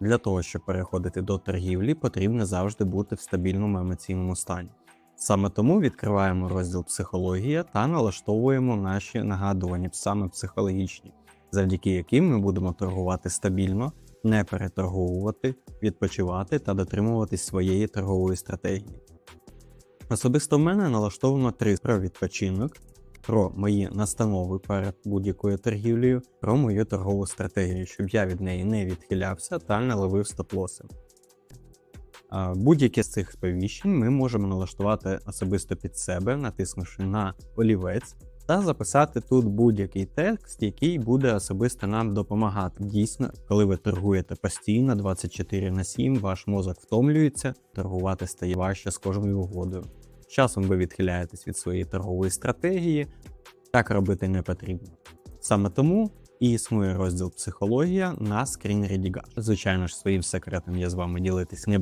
Для того, щоб переходити до торгівлі, потрібно завжди бути в стабільному емоційному стані. Саме тому відкриваємо розділ психологія та налаштовуємо наші нагадування саме психологічні, завдяки яким ми будемо торгувати стабільно, не переторговувати, відпочивати та дотримуватись своєї торгової стратегії. Особисто в мене налаштовано три про відпочинок, про мої настанови перед будь-якою торгівлею, про мою торгову стратегію, щоб я від неї не відхилявся та не ловив стоп-лоси. Будь-яке з цих сповіщень ми можемо налаштувати особисто під себе, натиснувши на олівець, та записати тут будь-який текст, який буде особисто нам допомагати. Дійсно, коли ви торгуєте постійно 24 на 7, ваш мозок втомлюється, торгувати стає важче з кожною угодою. Часом ви відхиляєтесь від своєї торгової стратегії, так робити не потрібно. Саме тому і існує розділ психологія на скрін Рідіга. Звичайно ж, своїм секретом я з вами ділитись не